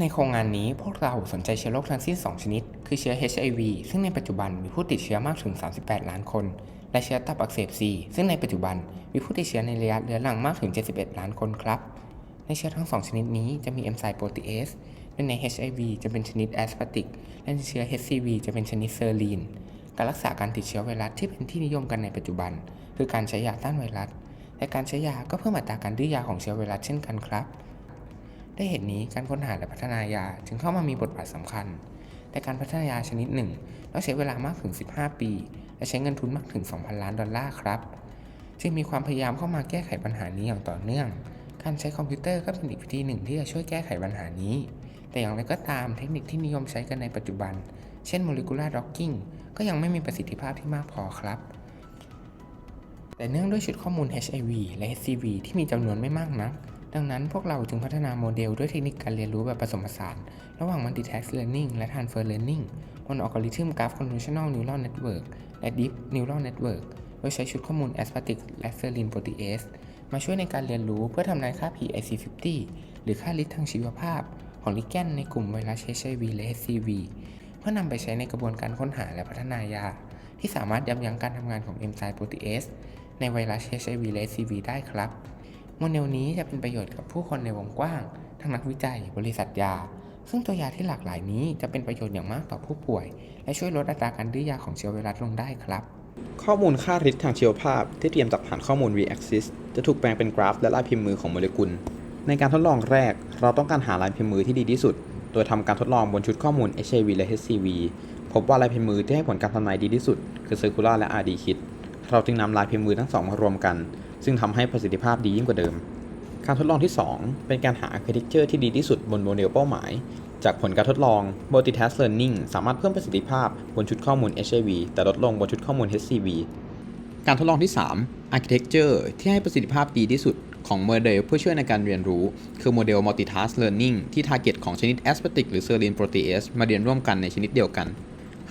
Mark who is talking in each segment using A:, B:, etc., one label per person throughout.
A: ในโครงงานนี้พวกเราสนใจเชื้อโรคทั้งสิ้น 2 ชนิด คือเชื้อ HIV ซึ่งในปัจจุบันมีผู้ติดเชื้อมากถึง 38 ล้านคน และเชื้อตับอักเสบ C ซึ่งในปัจจุบันมีผู้ติดเชื้อในระยะเรื้อรังมากถึง 71 ล้านคนครับ ในเชื้อทั้ง 2 ชนิดนี้จะมีเอนไซม์โปรตีเอสเป็นใน HIV จะเป็นชนิดแอสพาติก และในเชื้อ HCV จะเป็นชนิดเซอร์ลีน การรักษาการติดเชื้อไวรัสที่เป็นที่นิยมกันในปัจจุบัน คือการใช้ยาต้านไวรัส และการใช้ยาก็เพิ่มอัตราการดื้อยาของเชื้อไวรัสเช่นกันครับ ด้วยเหตุนี้การค้นหาและพัฒนายาจึงเข้ามามีบทบาทสำคัญ แต่การพัฒนายาชนิดหนึ่งต้องใช้เวลามากถึง 15 ปี และใช้เงินทุนมากถึง 2,000 ล้านดอลลาร์ครับ จึงมีความพยายามเข้ามาแก้ไขปัญหานี้อย่างต่อเนื่อง การใช้คอมพิวเตอร์ก็เป็นอีกวิธีหนึ่งที่จะช่วยแก้ไขปัญหานี้ แต่อย่างไรก็ตามเทคนิคที่นิยมใช้กันในปัจจุบัน เช่น molecular docking ก็ยังไม่มีประสิทธิภาพที่มากพอครับแต่เนื่องด้วยชุดข้อมูล HIV และ HCV ที่มีจำนวนไม่มากนัก ดังนั้นพวกเราจึงพัฒนาโมเดลด้วยเทคนิคการเรียนรู้แบบผสมผสาน ระหว่าง multitask learning และ transfer learning บนอัลกอริทึม graph convolutional neural network และ deep neural network โดยใช้ชุดข้อมูล aspartic และ serine protease มาช่วยในการเรียนรู้เพื่อทำนายค่า PIC50 หรือค่าฤทธิ์ทางชีวภาพ ของลิแกนในกลุ่มไวรัส HIV และ HCV เพื่อนำไปใช้ในกระบวนการค้นหาและพัฒนายา ที่สามารถยับยั้งการทำงานของเอนไซม์โปรตีเอสในไวรัส HIV และ HCV ได้ครับ โมเดลนี้จะเป็นประโยชน์กับผู้คนในวงกว้าง ทั้งนักวิจัย บริษัทยา ซึ่งตัวยาที่หลากหลายนี้จะเป็นประโยชน์อย่างมากต่อผู้ป่วย และช่วยลดอัตราการดื้อยาของเชื้อไวรัสลงได้ครับ
B: ข้อมูลค่าฤทธิ์ทางชีวภาพที่เตรียมจากฐานข้อมูล Reaxis จะถูกแปลงเป็นกราฟ และลายพิมพ์มือของโมเลกุล ในการทดลองแรก เราต้องการหาลายพิมพ์มือที่ดีที่สุด โดยทำการทดลองบนชุดข้อมูล HIV และ HCV พบว่าลายพิมพ์มือที่ให้ผลการทำนายดีที่สุด คือ Circular และ RD-Kit เราจึงนำลายพิมพ์มือทั้งสองมารวมกัน ซึ่งทำให้ประสิทธิภาพดียิ่งกว่าเดิม การทดลองที่ 2 เป็นการหา architecture ที่ดีที่สุดบนโมเดลเป้าหมาย จากผลการทดลอง Multitask Learning สามารถเพิ่มประสิทธิภาพบนชุดข้อมูล HIV แต่ลดลงบนชุดข้อมูล HCV การทดลองที่ 3 Architecture ที่ให้ประสิทธิภาพดีที่สุดของโมเดลเพื่อช่วยในการเรียนรู้ คือโมเดล Multitask Learning ที่ target ของชนิด Aspartic หรือ Serine Protease มาเรียนร่วมกันในชนิดเดียวกัน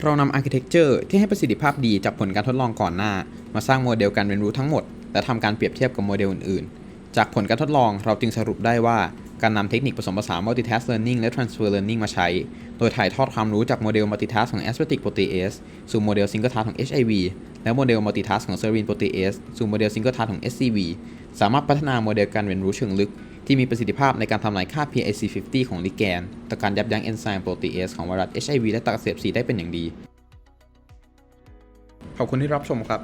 B: เรานำ Architecture ที่ให้ประสิทธิภาพดีจากผลการทดลองก่อนหน้า มาสร้างโมเดลการเรียนรู้ทั้งหมด และทำการเปรียบเทียบกับโมเดลอื่นๆ จากผลการทดลองเราจึงสรุปได้ว่าการนำเทคนิคผสมผสาน Multitask Learning และ Transfer Learning มาใช้ โดยถ่ายทอดความรู้จากโมเดล Multitask ของ Aspartic Protease สู่โมเดล Single Task ของ HIV และโมเดล Multitask ของ Serine Protease สู่โมเดล Single Task ของ SCV สามารถพัฒนาโมเดลการเรียนรู้เชิงลึก ที่มีประสิทธิภาพในการทำลายค่า PIC50 ของลิแกนต่อการยับยั้งเอนไซม์โปรตีเอสของไวรัส HIV และตับอักเสบ C ได้เป็นอย่างดี ขอบคุณที่รับชมครับ